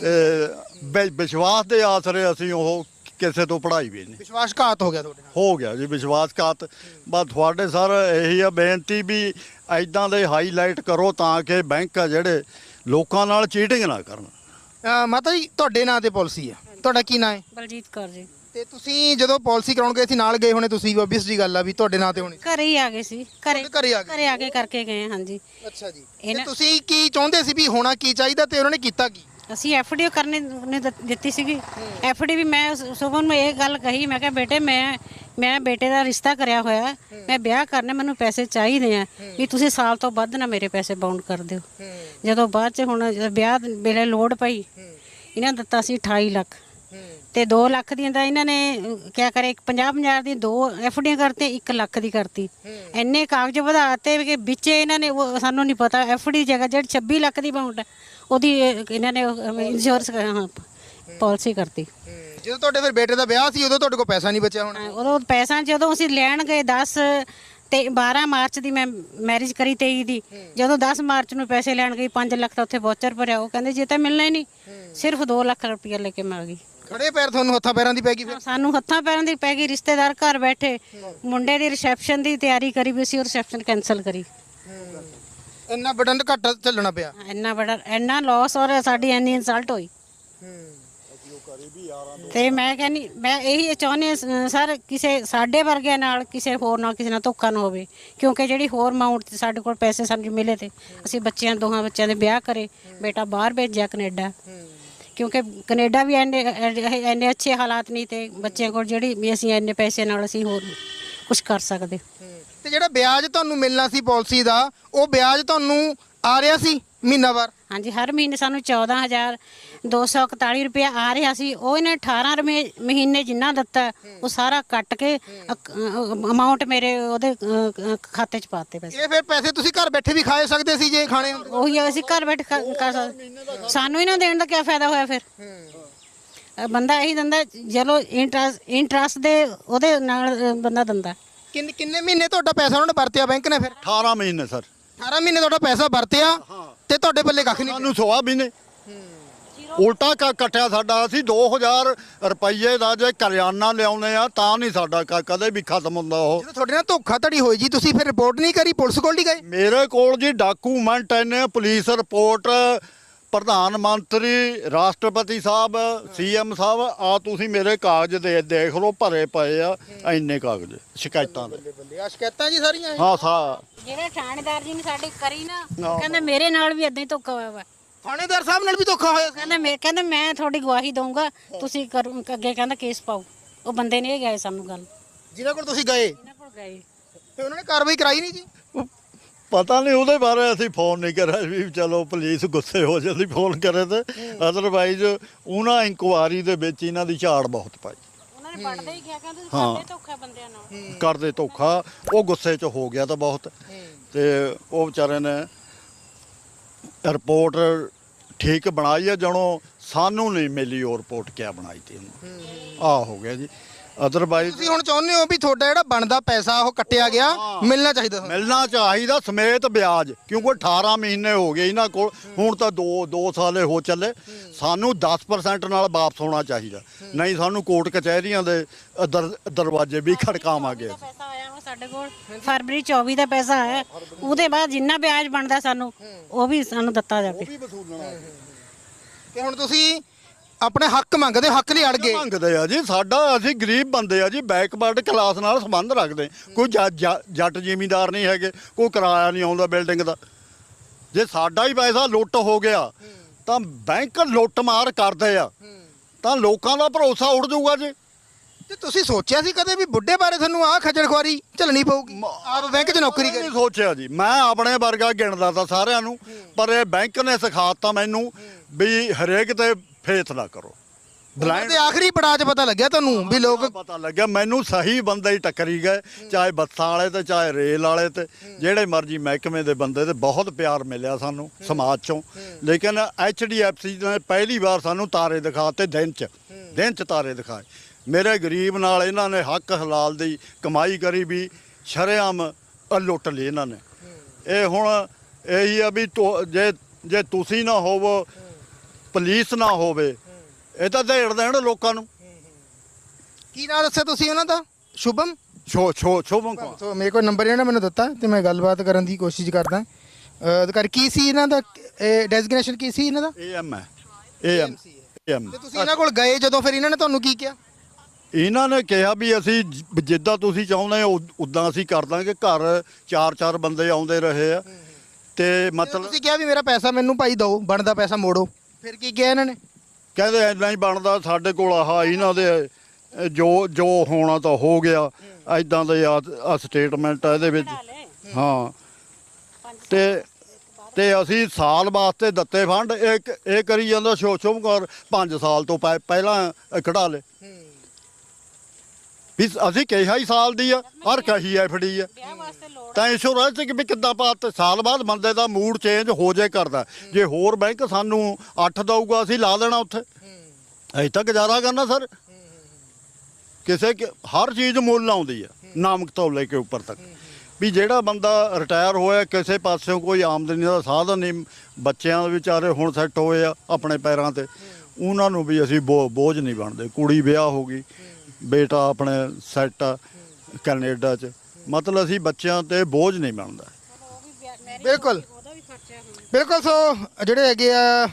ਤੇ ਵਿਸ਼ਵਾਸ ਦੇ ਆਸਰੇ ਅਸੀਂ ਉਹ ਕਿਸੇ ਤੋਂ ਪੜਾਈ ਵੀ ਨਹੀਂ। ਵਿਸ਼ਵਾਸਘਾਤ ਹੋ ਗਿਆ ਤੁਹਾਡੇ ਨਾਲ? ਹੋ ਗਿਆ ਜੀ ਵਿਸ਼ਵਾਸਘਾਤ। ਬਸ ਤੁਹਾਡੇ ਸਰ ਇਹੀ ਆ ਬੇਨਤੀ ਵੀ ਐਦਾਂ ਦੇ ਹਾਈਲਾਈਟ ਕਰੋ ਤਾਂ ਕਿ ਬੈਂਕ ਆ ਜਿਹੜੇ ਲੋਕਾਂ ਨਾਲ ਚੀਟਿੰਗ ਨਾ ਕਰਨ। ਅਹ ਮਾਤਾ ਜੀ ਤੁਹਾਡੇ ਨਾਂ ਤੇ ਪਾਲਿਸੀ ਆ। ਤੁਹਾਡਾ ਕੀ ਨਾਂ ਹੈ? ਬਲਜੀਤ ਕੌਰ ਜੀ। ਤੇ ਤੁਸੀਂ ਜਦੋਂ ਪਾਲਿਸੀ ਕਰਾਉਣ ਗਏ ਸੀ ਨਾਲ ਗਏ ਹੋਣੇ ਤੁਸੀਂ ਓਬਵੀਅਸ ਜੀ ਗੱਲ ਆ ਵੀ ਤੁਹਾਡੇ ਨਾਂ ਤੇ ਹੋਣੀ। ਘਰੇ ਹੀ ਆ ਗਏ ਸੀ। ਘਰੇ ਤੁਹਾਡੇ ਘਰੇ ਆ ਗਏ। ਘਰੇ ਆ ਕੇ ਕਰਕੇ ਗਏ ਹਾਂਜੀ। ਅੱਛਾ ਜੀ। ਤੇ ਇਹਨਾਂ- ਤੁਸੀਂ ਕੀ ਚਾਹੁੰਦੇ ਸੀ ਵੀ ਹੋਣਾ ਕੀ ਚਾਹੀਦਾ ਤੇ ਉਹਨਾਂ ਨੇ ਕੀਤਾ ਕੀ? ਅਸੀਂ ਐਫਡੀ ਕਰਨੇ ਨੇ ਦਿੱਤ- ਦਿੱਤੀ ਸੀਗੀ। ਐਫਡੀ ਵੀ ਮੈਂ ਸੁਭਨ ਨੂੰ ਇਹ ਗੱਲ ਕਹੀ, ਮੈਂ ਕਿਹਾ, ਬੇਟੇ, ਮੈਂ ਮੈਂ ਬੇਟੇ ਦਾ ਰਿਸ਼ਤਾ ਕਰਿਆ ਹੋਇਆ ਮੈਂ ਵਿਆਹ ਕਰਨਾ, ਮੈਨੂੰ ਪੈਸੇ ਚਾਹੀਦੇ ਆ। ਵੀ ਤੁਸੀਂ ਸਾਲ ਤੋਂ ਵੱਧ ਨਾ ਮੇਰੇ ਪੈਸੇ ਬਾਉਂਡ ਕਰ ਦਿਓ। ਜਦੋਂ ਬਾਅਦ ਚ ਹੁਣ ਜਦੋਂ ਵਿਆਹ ਵੇਲੇ ਲੋੜ ਪਈ, ਇਹਨਾਂ ਦਿੱਤਾ ਸੀ 28 ਲੱਖ। ਤੇ 2 ਲੱਖ ਦੀਆਂ ਤਾਂ ਇਹਨਾਂ ਨੇ, ਕਿਆ ਕਰੇ 50 50 ਦੀ ਦੋ ਐਫਡੀਆਂ ਕਰਤੇ 1 ਲੱਖ ਦੀ ਕਰਤੀ। ਇੰਨੇ ਕਾਗਜ਼ ਵਧਾਤੇ ਕਿ ਵਿੱਚ ਇਹਨਾਂ ਨੇ, ਉਹ ਸਾਨੂੰ ਨਹੀਂ ਪਤਾ ਐਫਡੀ ਜਗ੍ਹਾ ਜਿਹੜੀ 26 ਲੱਖ ਦੀ ਅਮਾਉਂਟ ਹੈ। ਉਹਦੀ ਇਹ ਇਹਨਾਂ ਨੇ ਇੰਸ਼ੋਰੈਂਸ ਪਾਲਿਸੀ ਕਰਤੀ। ਜਦੋਂ ਤੁਹਾਡੇ ਫਿਰ ਬੇਟੇ ਦਾ ਵਿਆਹ ਸੀ ਉਦੋਂ ਤੁਹਾਡੇ ਕੋਲ ਪੈਸਾ ਨਹੀਂ ਬਚਿਆ ਹੋਣਾ? ਉਦੋਂ ਪੈਸਾ ਜਦੋਂ ਅਸੀਂ ਲੈਣ ਗਏ 10 ਤੇ 12 ਮਾਰਚ ਦੀ ਮੈਂ ਮੈਰਿਜ ਕਰੀ 23 ਦੀ ਜਦੋਂ 10 ਮਾਰਚ ਨੂੰ ਪੈਸੇ ਲੈਣ ਗਈ 5 ਲੱਖ ਦਾ ਉੱਥੇ ਵੋਚਰ ਭਰਿਆ ਉਹ ਕਹਿੰਦੇ ਜੇ ਤਾਂ ਮਿਲਣਾ ਹੀ ਨਹੀਂ। ਸਿਰਫ 2 ਲੱਖ ਰੁਪਇਆ ਲੈ ਕੇ ਮੈਂ ਆ ਗਈ। ਖੜੇ ਪੈਰ ਤੁਹਾਨੂੰ ਹੱਥਾਂ ਪੈਰਾਂ ਦੀ ਪੈ ਗਈ ਫਿਰ? ਸਾਨੂੰ ਹੱਥਾਂ ਪੈਰਾਂ ਦੀ ਪੈ ਗਈ ਰਿਸ਼ਤੇਦਾਰ ਘਰ ਬੈਠੇ ਮੁੰਡੇ ਦੀ ਰਿਸੈਪਸ਼ਨ ਦੀ ਤਿਆਰੀ ਕਰੀ ਵੀ ਸੀ ਉਹ ਰਿਸੈਪਸ਼ਨ ਕੈਨਸਲ ਕਰੀ। ਇੰਨਾ ਬਟਨ ਘੱਟ ਚੱਲਣਾ ਪਿਆ। ਇੰਨਾ ਬੜਾ ਇੰਨਾ ਲਾਸ ਔਰ ਸਾਡੀ ਇੰਨੀ ਇਨਸਲਟ ਹੋਈ। ਤੇ ਮੈਂ ਕਹਿੰਨੀ ਮੈਂ ਇਹੀ ਚਾਹੁੰਦੀ ਹਾਂ, ਸਰ ਕਿਸੇ ਸਾਡੇ ਵਰਗਿਆਂ ਨਾਲ ਕਿਸੇ ਹੋਰ ਨਾਲ ਕਿਸੇ ਨਾਲ ਧੋਖਾ ਨਾ ਹੋਵੇ। ਕਿਉਂਕਿ ਜਿਹੜੀ ਹੋਰ ਅਮਾਉਂਟ ਸਾਡੇ ਕੋਲ ਪੈਸੇ ਸਾਨੂੰ ਮਿਲੇ ਤੇ ਅਸੀਂ ਬੱਚਿਆਂ ਦੋਹਾਂ ਬੱਚਿਆਂ ਦੇ ਵਿਆਹ ਕਰੇ ਬੇਟਾ ਬਾਹਰ ਭੇਜਿਆ ਕੈਨੇਡਾ। ਕਿਉਂਕਿ ਕੈਨੇਡਾ ਵੀ ਇੰਨੇ ਇੰਨੇ ਅੱਛੇ ਹਾਲਾਤ ਨਹੀਂ ਤੇ ਬੱਚਿਆਂ ਕੋਲ ਜਿਹੜੀ ਵੀ ਅਸੀਂ ਇੰਨੇ ਪੈਸੇ ਨਾਲ ਅਸੀਂ ਹੋਰ ਕੁਝ ਕਰ ਸਕਦੇ। ਤੇ ਜਿਹੜਾ ਵਿਆਜ ਤੁਹਾਨੂੰ ਮਿਲਣਾ ਸੀ ਪਾਲਿਸੀ ਦਾ ਉਹ ਵਿਆਜ ਤੁਹਾਨੂੰ ਆ ਰਿਹਾ ਸੀ ਮਹੀਨਾਵਾਰ ਹਾਂਜੀ ਹਰ ਮਹੀਨੇ ਸਾਨੂੰ 14241 ਰੁਪਇਆ ਆ ਰਿਹਾ ਸੀ। ਉਹ ਇਹਨੇ 18 ਰੁਪਏ ਮਹੀਨੇ ਜਿੰਨਾ ਦਿੱਤਾ ਉਹ ਸਾਰਾ ਕੱਟ ਕੇ ਅਮਾਉਂਟ ਮੇਰੇ ਉਹਦੇ ਅ, ਅ, ਖਾਤੇ 'ਚ ਪਾਤੇ ਪੈਸੇ। ਇਹ ਫਿਰ ਪੈਸੇ ਤੁਸੀਂ ਘਰ ਬੈਠੇ ਵੀ ਖਾ ਸਕਦੇ ਸੀ ਜੇ ਖਾਣੇ ਹੁੰਦੇ? ਉਹੀ ਅਸੀਂ ਘਰ ਬੈਠ ਕਰ ਕਰ ਸਕਦੇ। ਸਾਨੂੰ ਇਹਨਾਂ ਦੇਣ ਦਾ ਕੀ ਫਾਇਦਾ ਹੋਇਆ ਫਿਰ? ਅ, ਬੰਦਾ ਇਹੀ ਦਿੰਦਾ ਚਲੋ ਇੰਟਰਸਟ ਇੰਟਰਸਟ ਦੇ ਉਹਦੇ ਨਾਲ ਅ, ਬੰਦਾ ਦਿੰਦਾ। ਕਿੰਨੇ ਕਿੰਨੇ ਮਹੀਨੇ ਤੁਹਾਡਾ ਪੈਸਾ ਉਹਨਾਂ ਨੇ ਵਰਤਿਆ ਬੈਂਕ ਨੇ ਫਿਰ? 18 ਮਹੀਨੇ ਸਰ। 18 ਮਹੀਨੇ ਤੁਹਾਡਾ ਪੈਸਾ ਵਰਤਿਆ ਤੇ ਤੁਹਾਡੇ ਪੱਲੇ ਕੱਖ ਨਹੀਂ ਸਾਨੂੰ ਸਵਾ ਵੀ ਨੇ ਉਲਟਾ ਕਾ ਕਟਿਆ ਸਾਡਾ। ਅਸੀਂ 2000 ਰੁਪਏ ਦਾ ਜੇ ਕਰਿਆਨਾ ਲਿਆਉਨੇ ਆ ਤਾਂ ਨਹੀਂ ਸਾਡਾ ਕ- ਕਦੇ ਵੀ ਖਤਮ ਹੁੰਦਾ ਉਹ। ਜਦੋਂ ਤੁਹਾਡੇ ਨਾਲ ਧੋਖਾਧੜੀ ਹੋਈ ਜੀ ਤੁਸੀਂ ਫਿਰ ਰਿਪੋਰਟ ਨਹੀਂ ਕਰੀ? ਪੁਲਿਸ ਕੋਲ ਨਹੀਂ ਗਏ? ਮੇਰੇ ਕੋਲ ਜੀ ਡਾਕੂਮੈਂਟ ਨੇ ਪੁਲਿਸ ਰਿਪੋਰਟ ਪ੍ਰਧਾਨ ਮੰਤਰੀ ਰਾਸ਼ਟਰਪਤੀ ਸਾਹਿਬ ਸੀਐਮ ਸਾਹਿਬ ਆ ਤੁਸੀਂ ਮੇਰੇ ਕਾਗਜ਼ ਦੇ ਦੇਖ ਲਓ ਭਰੇ ਪਏ ਆ ਇੰਨੇ ਕਾਗਜ਼ ਸ਼ਿਕਾਇਤਾਂ ਦੇ। ਬੱਲੇ ਆ ਸ਼ਿਕਾਇਤਾਂ ਜੀ ਸਾਰੀਆਂ ਹਾਂ ਸਾ ਜਿਹੜੇ ਥਾਣੇਦਾਰ ਜੀ ਨੇ ਸਾਡੀ ਕਰੀ ਨਾ ਕਹਿੰਦੇ ਮੇਰੇ ਨਾਲ ਵੀ ਇਦਾਂ ਹੀ ਧੋਖਾ ਹੋਇਆ ਵਾ। ਥਾਣੇਦਾਰ ਸਾਹਿਬ ਨਾਲ ਵੀ ਧੋਖਾ ਹੋਇਆ? ਕਹਿੰਦਾ ਮੈਂ ਕਹਿੰਦਾ ਮੈਂ ਤੁਹਾਡੀ ਗਵਾਹੀ ਦਊਂਗਾ ਤੁਸੀਂ ਕਰੋ ਅੱਗੇ ਕਹਿੰਦਾ ਕੇਸ ਪਾਓ। ਉਹ ਬੰਦੇ ਨੇ ਇਹ ਗਏ ਸਾਨੂੰ ਗੱਲ। ਜਿਨ੍ਹਾਂ ਕੋਲ ਤੁਸੀਂ ਗਏ? ਇਹਨਾਂ ਕੋਲ ਗਏ। ਤੇ ਉਹਨਾਂ ਨੇ ਕਾਰਵਾਈ ਕਰਾਈ ਨਹੀਂ ਜੀ? ਪਤਾ ਨਹੀਂ ਉਹਦੇ ਬਾਰੇ ਅਸੀਂ ਫੋਨ ਨਹੀਂ ਕਰਿਆ ਵੀ ਚਲੋ ਪੁਲਿਸ ਗੁੱਸੇ ਹੋ ਜਾਂਦੀ ਫੋਨ ਕਰੇ ਤੇ ਅਦਰਵਾਈਜ਼ ਉਹਨਾਂ ਇਨਕੁਆਰੀ ਦੇ ਵਿੱਚ ਇਹਨਾਂ ਦੀ ਝਾੜ ਬਹੁਤ ਪਾਈ। ਉਹਨਾਂ ਨੇ ਪੜਦੇ ਹੀ ਕਿਹਾ ਕਹਿੰਦੇ ਹਾਂ। ਕਰਦੇ ਧੋਖਾ ਬੰਦਿਆਂ ਨਾਲ। ਕਰਦੇ ਧੋਖਾ ਉਹ ਗੁੱਸੇ 'ਚ ਹੋ ਗਿਆ ਤਾਂ ਬਹੁਤ। ਤੇ ਉਹ ਵਿਚਾਰੇ ਨੇ ਰਿਪੋਰਟ ਠੀਕ ਬਣਾਈ ਹੈ ਜਣੋ ਸਾਨੂੰ ਨਹੀਂ ਮਿਲੀ ਉਹ ਰਿਪੋਰਟ ਕਿਆ ਬਣਾਈ ਤੀ ਉਹਨੂੰ। ਆ ਹੋ ਗਿਆ ਜੀ। ਅਦਰਵਾਈਜ਼ ਤੁਸੀਂ ਹੁਣ ਚਾਹੁੰਦੇ ਹੋ ਵੀ ਤੁਹਾਡਾ ਜਿਹੜਾ ਬਣਦਾ ਪੈਸਾ ਉਹ ਕੱਟਿਆ ਗਿਆ ਮਿਲਣਾ ਚਾਹੀਦਾ ਤੁਹਾਨੂੰ। ਮਿਲਣਾ ਚਾਹੀਦਾ ਸਮੇਤ ਵਿਆਜ। ਕਿਉਂਕਿ 18 ਮਹੀਨੇ ਹੋ ਗਏ ਇਹਨਾਂ ਕੋਲ ਹੁਣ ਤਾਂ 2 2 ਸਾਲੇ ਹੋ ਚੱਲੇ। ਸਾਨੂੰ 10% ਨਾਲ ਵਾਪਸ ਹੋਣਾ ਚਾਹੀਦਾ। ਨਹੀਂ ਸਾਨੂੰ ਕੋਰਟ ਕਚਹਿਰੀਆਂ ਦੇ ਦਰ- ਦਰਵਾਜ਼ੇ ਵੀ ਖੜਕਾਵਾਂਗੇ ਪੈਸਾ ਆਇਆ ਸਾਡੇ ਕੋਲ। ਫਰਵਰੀ 24 ਦਾ ਪੈਸਾ ਆਇਆ ਉਹਦੇ ਬਾਅਦ ਜਿੰਨਾ ਵਿਆਜ ਬਣਦਾ ਸਾਨੂੰ ਉਹ ਵੀ ਸਾਨੂੰ ਦਿੱਤਾ ਜਾਵੇ। ਕਿ ਹੁਣ ਤੁਸੀਂ ਆਪਣੇ ਹੱਕ ਮੰਗਦੇ ਹੱਕ ਲਈ ਅੜ ਗਏ ਮੰਗਦੇ ਆ ਜੀ ਸਾਡਾ ਅਸੀਂ ਗਰੀਬ ਬੰਦੇ ਆ ਜੀ ਬੈਕਵਰਡ ਕਲਾਸ ਨਾਲ ਸੰਬੰਧ ਰੱਖਦੇ। ਕੋਈ ਜੱਟ- ਜ਼ਿਮੀਂਦਾਰ ਨਹੀਂ ਹੈਗੇ ਕੋਈ ਕਿਰਾਇਆ ਨਹੀਂ ਆਉਂਦਾ ਬਿਲਡਿੰਗ ਦਾ। ਜੇ ਸਾਡਾ ਹੀ ਪੈਸਾ ਲੁੱਟ ਹੋ ਗਿਆ ਤਾਂ ਬੈਂਕ ਲੁੱਟ ਮਾਰ ਕਰਦੇ ਆ। ਤਾਂ ਲੋਕਾਂ ਦਾ ਭਰੋਸਾ ਉੱਡ ਜਾਊਗਾ ਜੀ। ਤੇ ਤੁਸੀਂ ਸੋਚਿਆ ਸੀ ਕਦੇ ਵੀ ਬੁੱਢੇ ਬਾਰੇ ਤੁਹਾਨੂੰ ਆਹ ਖੱਜਲ ਖੁਆਰੀ ਝੱਲਣੀ ਪਊਗੀ? ਆਪ ਬੈਂਕ 'ਚ ਨੌਕਰੀ ਕਰੀ। ਸੋਚਿਆ ਜੀ। ਮੈਂ ਆਪਣੇ ਵਰਗਾ ਗਿਣਦਾ ਤਾਂ ਸਾਰਿਆਂ ਨੂੰ ਪਰ ਇਹ ਬੈਂਕ ਨੇ ਸਿਖਾਤਾ ਮੈਨੂੰ ਵੀ ਹਰੇਕ ਤੇ ਫੇਥ ਨਾ ਕਰੋ। ਤੇ ਆਖਰੀ ਪੜਾਅ 'ਚ ਪਤਾ ਲੱਗਿਆ ਤੁਹਾਨੂੰ ਵੀ ਲੋਕ ਪਤਾ ਲੱਗਿਆ ਮੈਨੂੰ ਸਹੀ ਬੰਦੇ ਹੀ ਟੱਕਰੀ ਗਏ ਚਾਹੇ ਬੱਸਾਂ ਵਾਲੇ ਤੇ ਚਾਹੇ ਰੇਲ ਵਾਲੇ ਤੇ। ਜਿਹੜੇ ਮਰਜ਼ੀ ਮਹਿਕਮੇ ਦੇ ਬੰਦੇ ਤੇ ਬਹੁਤ ਪਿਆਰ ਮਿਲਿਆ ਸਾਨੂੰ ਸਮਾਜ ਚੋਂ। ਲੇਕਿਨ ਐਚਡੀਐਫਸੀ ਨੇ ਪਹਿਲੀ ਵਾਰ ਸਾਨੂੰ ਤਾਰੇ ਦਿਖਾਤੇ ਦਿਨ ਚ ਦਿਨ ਚ ਤਾਰੇ ਦਿਖਾਏ। ਮੇਰੇ ਗਰੀਬ ਨਾਲ ਇਹਨਾਂ ਨੇ ਹੱਕ ਹਲਾਲ ਦੀ ਕਮਾਈ ਕਰੀ ਵੀ ਸ਼ਰੇਆਮ ਲੁੱਟ ਲਈ ਇਹਨਾਂ ਨੇ। ਇਹ ਹੁਣ ਇਹੀ ਆ ਵੀ ਤੁ- ਜੇ ਜੇ ਤੁਸੀਂ ਨਾ ਹੋਵੋ ਪੁਲਿਸ ਨਾ ਹੋਵੇ। ਇਹ ਤਾਂ ਢੇੜ ਦੇਣ ਲੋਕਾਂ ਨੂੰ। ਕੀ ਨਾਂ ਦੱਸਿਆ ਤੁਸੀਂ ਉਹਨਾਂ ਦਾ? ਸ਼ੁਭਮ? ਛੋ ਛੋ ਛੋਭੰ ਕੁਮਾਰ ਸੋ ਮੇਰੇ ਕੋਲ ਨੰਬਰ ਇਹਨਾਂ ਨੇ ਮੈਨੂੰ ਦਿੱਤਾ ਤੇ ਮੈਂ ਗੱਲਬਾਤ ਕਰਨ ਦੀ ਕੋਸ਼ਿਸ਼ ਕਰਦਾ। ਅਹ ਅਧਿਕਾਰੀ ਕੀ ਸੀ ਇਹਨਾਂ ਦਾ? ਡੈਜ਼ਿਗਨੇਸ਼ਨ ਕੀ ਸੀ ਇਹਨਾਂ ਦਾ? ਏਐਮ ਹੈ। ਏਐਮ ਏਐਮ ਤੇ ਤੁਸੀਂ ਇਹਨਾਂ ਕੋਲ ਗਏ ਜਦੋਂ ਫਿਰ ਇਹਨਾਂ ਨੇ ਤੁਹਾਨੂੰ ਕੀ ਕਿਹਾ? ਇਹਨਾਂ ਨੇ ਕਿਹਾ ਵੀ ਅਸੀਂ ਜ- ਜਿੱਦਾਂ ਤੁਸੀਂ ਚਾਹੁੰਦੇ ਹੋ ਉਦਾਂ ਅਸੀਂ ਕਰ ਦਾਂਗੇ। ਘਰ ਚਾਰ ਚਾਰ ਬੰਦੇ ਆਉਂਦੇ ਰਹੇ ਆ। ਤੇ ਮਤਲਬ ਤੁਸੀਂ ਕਿਹਾ ਵੀ ਮੇਰਾ ਪੈਸਾ ਮੈਨੂੰ ਭਾਈ ਦਿਓ ਬਣਦਾ ਪੈਸਾ ਮੋੜੋ। ਫਿਰ ਕੀ ਕਿਹਾ ਇਹਨਾਂ ਨੇ? ਕਹਿੰਦੇ ਐਦਾਂ ਹੀ ਬਣਦਾ ਸਾਡੇ ਕੋਲ ਆਹ ਇਹਨਾਂ ਦੇ ਜੋ ਜੋ ਹੋਣਾ ਤਾਂ ਹੋ ਗਿਆ। ਐਦਾਂ ਦੇ ਆ ਸਟੇਟਮੈਂਟ ਆ ਇਹਦੇ ਵਿੱਚ। ਹਾਂ। ਤੇ ਤੇ ਅਸੀਂ ਸਾਲ ਵਾਸਤੇ ਦਿੱਤੇ ਫੰਡ। ਇੱਕ ਇਹ ਕਰੀ ਜਾਂਦਾ ਸ਼ੋ ਸ਼ੁਭ ਕਰ 5 ਸਾਲ ਤੋਂ ਪਹਿ- ਪਹਿਲਾਂ ਕਢਾ ਲੇ ਵੀ ਅਸੀਂ ਕਿਹਾ ਹੀ ਸਾਲ ਦੀ ਆ ਹਰ ਕਹੀ ਐਫਡੀ ਆ। ਤਾਂ ਇੰਸ਼ੋਰੈਂਸ ਕਿ ਵੀ ਕਿੱਦਾਂ ਬਾਤ ਸਾਲ ਬਾਅਦ ਬੰਦੇ ਦਾ ਮੂਡ ਚੇਂਜ ਹੋ ਜੇ ਕਰਦਾ। ਜੇ ਹੋਰ ਬੈਂਕ ਸਾਨੂੰ 8 ਦਊਗਾ ਅਸੀਂ ਲਾ ਦੇਣਾ ਉੱਥੇ। ਅਜੇ ਤੱਕ ਗੁਜ਼ਾਰਾ ਕਰਨਾ ਸਰ। ਕਿਸੇ ਕਿ- ਹਰ ਚੀਜ਼ ਮੁੱਲ ਆਉਂਦੀ ਆ ਨਾਮਕ ਤੌਲੇ ਕੇ ਉੱਪਰ ਤੱਕ। ਵੀ ਜਿਹੜਾ ਬੰਦਾ ਰਿਟਾਇਰ ਹੋਇਆ ਕਿਸੇ ਪਾਸਿਓਂ ਕੋਈ ਆਮਦਨੀ ਦਾ ਸਾਧਨ ਨਹੀਂ ਬੱਚਿਆਂ ਦੇ ਵਿਚਾਰੇ ਹੁਣ ਸੈੱਟ ਹੋਏ ਆ ਆਪਣੇ ਪੈਰਾਂ ਤੇ ਉਹਨਾਂ ਨੂੰ ਵੀ ਅਸੀਂ ਬੋਝ ਨਹੀਂ ਬਣਦੇ। ਕੁੜੀ ਵਿਆਹ ਹੋ ਗਈ ਬੇਟਾ ਆਪਣੇ ਸੈੱਟ ਆ ਕੈਨੇਡਾ 'ਚ। ਮਤਲਬ ਅਸੀਂ ਬੱਚਿਆਂ ਤੇ ਬੋਝ ਨਹੀਂ ਬਣਦਾ। ਬਿਲਕੁਲ। ਬਿਲਕੁਲ ਸੋ ਜਿਹੜੇ ਹੈਗੇ ਆ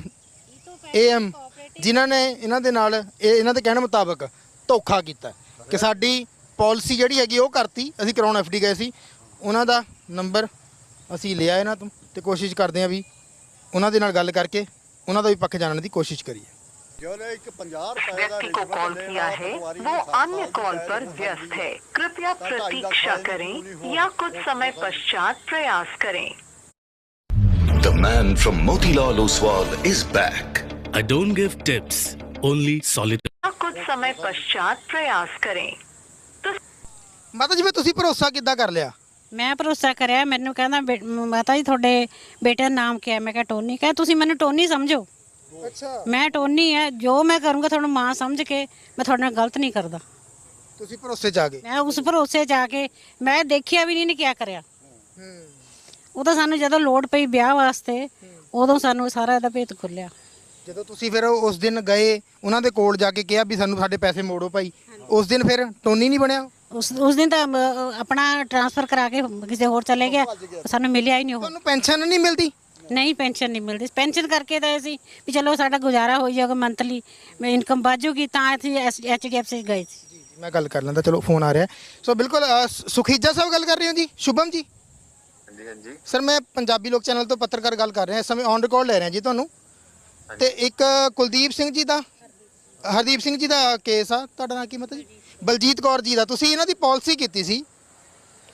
ਏਐਮ ਜਿਨ੍ਹਾਂ ਨੇ ਇਹਨਾਂ ਦੇ ਨਾਲ, ਇਹ ਇਹਨਾਂ ਦੇ ਕਹਿਣ ਮੁਤਾਬਕ ਧੋਖਾ ਕੀਤਾ। ਕਿ ਸਾਡੀ ਪਾਲਿਸੀ ਜਿਹੜੀ ਹੈਗੀ ਉਹ ਕਰਤੀ, ਅਸੀਂ ਕਰਾਉਣ ਐਫਡੀ ਗਏ ਸੀ। ਉਹਨਾਂ ਦਾ ਨੰਬਰ ਅਸੀਂ ਲਿਆ ਇਹਨਾਂ ਤੋਂ ਤੇ ਕੋਸ਼ਿਸ਼ ਕਰਦੇ ਆ ਵੀ ਉਹਨਾਂ ਦੇ ਨਾਲ ਗੱਲ ਕਰਕੇ ਉਹਨਾਂ ਦਾ ਵੀ ਪੱਖ ਜਾਣਨ ਦੀ ਕੋਸ਼ਿਸ਼ ਕਰੀਏ। ਜਿਹੜੇ ਇੱਕ 50 जिस ਰੁਪਏ ਦਾ व्यक्ति को ਰਿਸ਼ਵਤ कॉल ਦੇਣ किया ਵਾਲਾ है पटवारी वो ਨੂੰ ਸੱਤ अन्य ਸਾਲ ਦੀ कॉल कैद पर ਹੁੰਦੀ व्यस्त ਹੈ। है कृपया ਤਾਂ ढाई लाख प्रतीक्षा फाइन करें पूरी हो या जाती कुछ है। समय पश्चात प्रयास करें The man from Motilal Oswal is back. I don't give tips, only solid. या कुछ समय पश्चात प्रयास करें तो ਮਾਤਾ ਜੀ ਫਿਰ ਤੁਸੀਂ ਭਰੋਸਾ ਕਿੱਦਾਂ ਕਰ ਲਿਆ ਮੈਂ ਭਰੋਸਾ ਕਰਿਆ ਮੈਨੂੰ ਕਹਿੰਦਾ ਬੇ- ਮਾਤਾ ਜੀ ਤੁਹਾਡੇ ਬੇਟੇ ਦਾ ਨਾਮ ਕੀ ਹੈ ਮੈਂ ਕਿਹਾ ਟੋਨੀ ਕਹੇ ਤੁਸੀਂ ਮੈਨੂੰ ਟੋਨੀ ਸਮਝੋ ਅੱਛਾ। ਮੈਂ ਟੋਨੀ ਹੈ ਜੋ ਮੈਂ ਕਰੂੰਗਾ ਤੁਹਾਨੂੰ ਮਾਂ ਸਮਝ ਕੇ ਮੈਂ ਤੁਹਾਡੇ ਨਾਲ ਗਲਤ ਨਹੀਂ ਕਰਦਾ। ਤੁਸੀਂ ਭਰੋਸੇ ਚ ਆ ਗਏ। ਮੈਂ ਉਸ ਭਰੋਸੇ ਆ ਕੇ ਮੈਂ ਦੇਖਿਆ ਵੀ ਨਹੀਂ ਨੇ ਕਿਆ ਕਰਿਆ। ਉਹ ਤਾਂ ਸਾਨੂੰ ਜਦੋਂ ਲੋੜ ਪਈ ਵਿਆਹ ਵਾਸਤੇ ਉਦੋਂ ਸਾਨੂੰ ਸਾਰਾ ਇਹਦਾ ਭੇਤ ਖੁੱਲਿਆ ਜਦੋਂ ਤੁਸੀਂ ਫਿਰ ਉਸ ਦਿਨ ਗਏ ਉਹਨਾਂ ਦੇ ਕੋਲ ਜਾ ਕੇ ਕਿਹਾ ਵੀ ਸਾਨੂੰ ਸਾਡੇ ਪੈਸੇ ਮੋੜੋ ਭਾਈ। ਉਸ ਦਿਨ ਫਿਰ ਟੋਨੀ ਨਹੀਂ ਬਣਿਆ? ਉਸ ਉਸ ਦਿਨ ਤਾਂ ਅਮ, ਆਪਣਾ ਟ੍ਰਾਂਸਫਰ ਕਰਾ ਕੇ ਕਿਸੇ ਹੋਰ ਚਲੇ ਗਿਆ। ਸਾਨੂੰ ਮਿਲਿਆ ਹੀ ਨਹੀਂ ਉਹ। ਤੁਹਾਨੂੰ ਪੈਨਸ਼ਨ ਨਹੀਂ ਮਿਲਦੀ? ਨਹੀਂ ਪੈਨਸ਼ਨ ਨਹੀਂ ਮਿਲਦੀ। ਪੈਨਸ਼ਨ ਕਰਕੇ ਤਾਂ ਅਸੀਂ ਵੀ ਚਲੋ ਸਾਡਾ ਗੁਜ਼ਾਰਾ ਹੋ ਜਾਊਗਾ ਮੰਥਲੀ ਮੈਂ ਇਨਕਮ ਬਾਜੂਗੀ ਤਾਂ ਅਸੀਂ ਐਚਡੀਐਫਸੀ ਗਏ ਸੀ। ਮੈਂ ਗੱਲ ਕਰ ਲੈਂਦਾ ਚਲੋ ਫੋਨ ਆ ਰਿਹਾ। ਸੋ ਬਿਲਕੁਲ ਅ, ਸੁਖੀਜਾ ਸਾਹਿਬ ਗੱਲ ਕਰ ਰਹੇ ਹੋ ਜੀ? ਸ਼ੁਭਮ ਜੀ? ਹਾਂਜੀ ਹਾਂਜੀ। ਸਰ ਮੈਂ ਪੰਜਾਬੀ ਲੋਕ ਚੈਨਲ ਤੋਂ ਪੱਤਰਕਾਰ ਗੱਲ ਕਰ ਰਿਹਾ। ਇਸ ਸਮੇਂ ਔਨ ਰਿਕਾਰਡ ਲੈ ਰਿਹਾ ਜੀ ਤੁਹਾਨੂੰ। ਤੇ ਇੱਕ ਕੁਲਦੀਪ ਸਿੰਘ ਜੀ ਦਾ ਹਰਦੀਪ ਸਿੰਘ ਜੀ ਦਾ ਕੇਸ ਆ। ਤੁਹਾਡਾ ਨਾਂ ਕੀ ਮਤਲਬ ਜੀ? ਬਲਜੀਤ ਕੌਰ ਜੀ ਦਾ। ਤੁਸੀਂ ਇਹਨਾਂ ਦੀ ਪਾਲਿਸੀ ਕੀਤੀ ਸੀ